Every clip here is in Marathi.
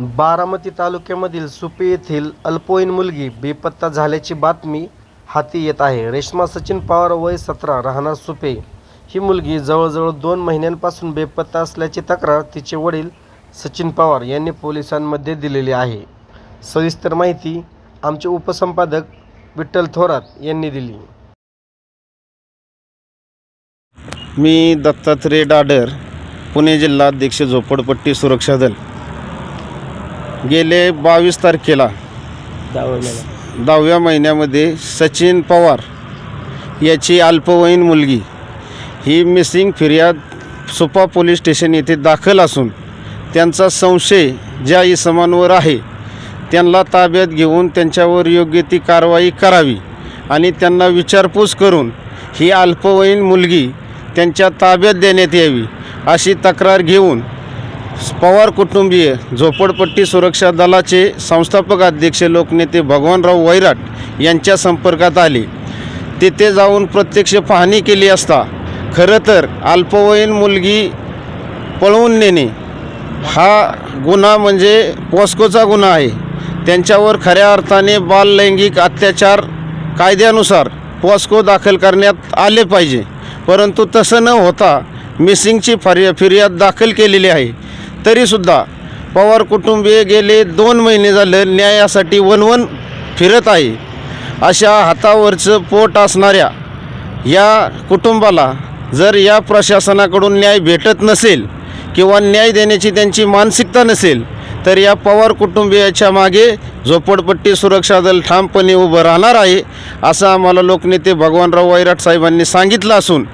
बारामती तालुक्यामधील सुपे येथील अल्पवयीन मुलगी बेपत्ता झाल्याची बातमी हाती येत आहे. रेश्मा सचिन पवार वय सतरा राहणार सुपे. ही मुलगी जवळजवळ दोन महिन्यांपासून बेपत्ता असल्याची तक्रार तिचे वडील सचिन पवार यांनी पोलिसांमध्ये दिलेली आहे. सविस्तर माहिती आमचे उपसंपादक विठ्ठल थोरात यांनी दिली. मी दत्तात्रय डाडर पुणे जिल्हा अध्यक्ष झोपडपट्टी सुरक्षा दल. गेले बावीस तारखेला. दहाव्या महिन्यामध्ये सचिन पवार याची अल्पवयीन मुलगी ही मिसिंग फिर्याद सुपा पोलीस स्टेशन येथे दाखल असून त्यांचा संशय ज्या इसमांवर आहे त्यांना ताब्यात घेऊन त्यांच्यावर योग्य ती कारवाई करावी आणि त्यांना विचारपूस करून ही अल्पवयीन मुलगी त्यांच्या ताब्यात देण्यात यावी अशी तक्रार घेऊन पवार कुटुंबीय झोपडपट्टी सुरक्षा दलाचे संस्थापक अध्यक्ष लोकनेते भगवानराव वैराट यांच्या संपर्कात आले. तिथे जाऊन प्रत्यक्ष पाहणी केली असता खरं तर अल्पवयीन मुलगी पळवून नेणे हा गुन्हा म्हणजे पॉस्कोचा गुन्हा आहे. त्यांच्यावर खऱ्या अर्थाने बाललैंगिक अत्याचार कायद्यानुसार पॉस्को दाखल करण्यात आले पाहिजे. परंतु तसं न होता मिसिंगची फर्या फिर्याद दाखल केलेली आहे. तरीसुद्धा पवार कुटुंबीय गेले दोन महिने झालं न्यायासाठी वनवन फिरत आहे. अशा हातावरचं पोट असणाऱ्या या कुटुंबाला जर या प्रशासनाकडून न्याय भेटत नसेल किंवा न्याय देण्याची त्यांची मानसिकता नसेल तर या पवार कुटुंबियाच्या मागे झोपडपट्टी सुरक्षा दल ठामपणे उभं राहणार आहे असं आम्हाला लोकनेते भगवानराव वैराट साहेबांनी सांगितलं असून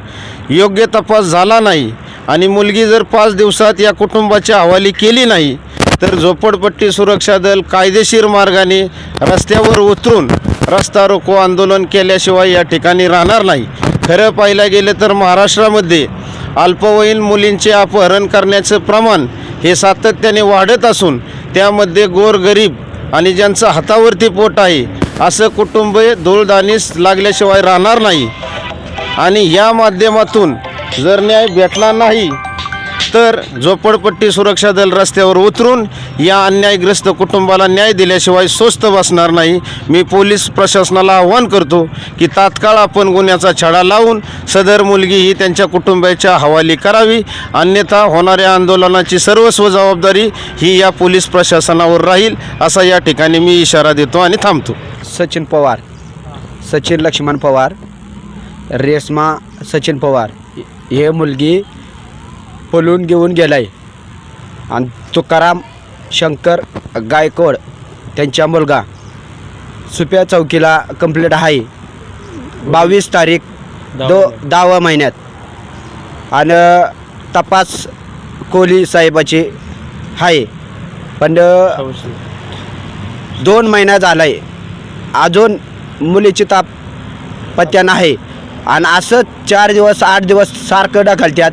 योग्य तपास झाला नाही. आणि मुलगी जर पाच दिवसात या कुटुंबाच्या हवाली केली नाही तर झोपडपट्टी सुरक्षा दल कायदेशीर मार्गाने रस्त्यावर उतरून रस्ता रोको आंदोलन केल्याशिवाय या ठिकाणी राहणार नाही. खरं पाहायला गेलं तर महाराष्ट्रामध्ये अल्पवयीन मुलींचे अपहरण करण्याचं प्रमाण हे सातत्याने वाढत असून त्यामध्ये गोरगरीब आणि ज्यांचं हातावरती पोट आहे असं कुटुंब धूळदानीस लागल्याशिवाय राहणार नाही. आणि या माध्यमातून जर न्याय भेटला नाही तर झोपडपट्टी सुरक्षा दल रस्त्यावर उतरून या अन्यायग्रस्त कुटुंबाला न्याय दिल्याशिवाय स्वस्त बसणार नाही. मी पोलीस प्रशासनाला आव्हान करतो की तात्काळ आपण गुन्ह्याचा छडा लावून सदर मुलगी ही त्यांच्या कुटुंबाच्या हवाली करावी. अन्यथा होणाऱ्या आंदोलनाची सर्वस्व जबाबदारी ही या पोलीस प्रशासनावर राहील असा या ठिकाणी मी इशारा देतो आणि थांबतो. सचिन पवार. सचिन लक्ष्मण पवार. रेसमा सचिन पवार. हे मुलगी पळून घेऊन गेलाय. आणि तुकाराम शंकर गायकवाड त्यांचा मुलगा सुप्या चौकीला कंप्लीट आहे. बावीस तारीख दो दहाव्या महिन्यात. आणि तपास कोहली साहेबाची आहे. पण दोन महिना झाला आहे अजून मुलीची ताप पत्या नाही. आणि असं चार दिवस आठ दिवस सारखं ढकलत्यात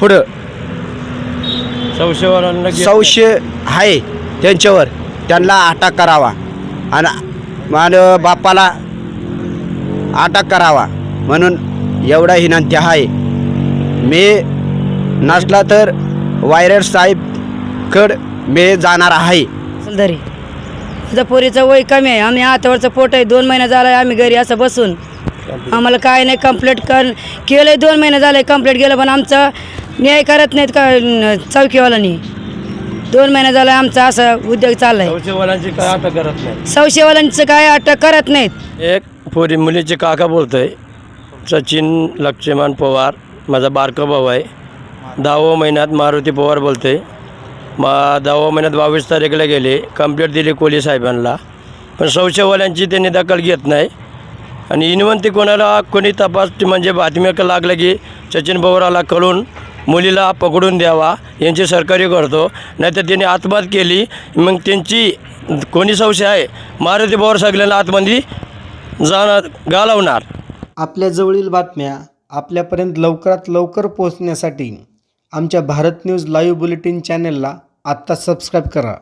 पुढं. संशयवारांना घेत संशय आहे त्यांच्यावर. त्यांना अटक करावा. आणि आणि बापाला अटक करावा. म्हणून एवढा विनंती आहे. मी नसला तर वायरर साहेबकड मी जाणार आहे. तुझं पोरीचं वय कमी आहे. आम्ही हातावरचं पोट आहे. दोन महिने झाला आम्ही घरी असं बसून. आम्हाला काय नाही कंप्लेंट कर. केलं दोन महिने झाले कंप्लेंट गेलं पण आमचं न्याय करत नाहीत का चौकीवाल्यांनी? दोन महिने झाला आमचा असा उद्योग चाललाय. संशयवारांची काय अटक करत नाही चौकीवाल्यांचं काय अटक करत नाहीत? एक पोरी मुलीचे काका बोलतोय. सचिन लक्ष्मण पवार माझा बारका भाऊ आहे. दहाव्या महिन्यात मारुती पवार बोलतोय. मा दहाव्या महिन्यात बावीस तारीखला गेले. कंप्लेंट दिली कोली साहेबांना. पण संशयवाल्यांची त्यांनी दखल घेत नाही. आणि विनवंती कोणाला कोणी तपास म्हणजे बातम्या का लागलं की सचिन पवाराला कळून मुलीला पकडून द्यावा यांची सरकारी करतो. नाहीतर त्यांनी आत्महत्या केली मग त्यांची कोणी संशय आहे? मारुती पवार सगळ्यांना आतमध्ये जाणार घालवणार आपल्या जवळील बातम्या आपल्यापर्यंत लवकरात लवकर पोहोचण्यासाठी आमच्या भारत न्यूज लाईव्ह बुलेटिन चॅनलला आत्ता सबस्क्राईब करा.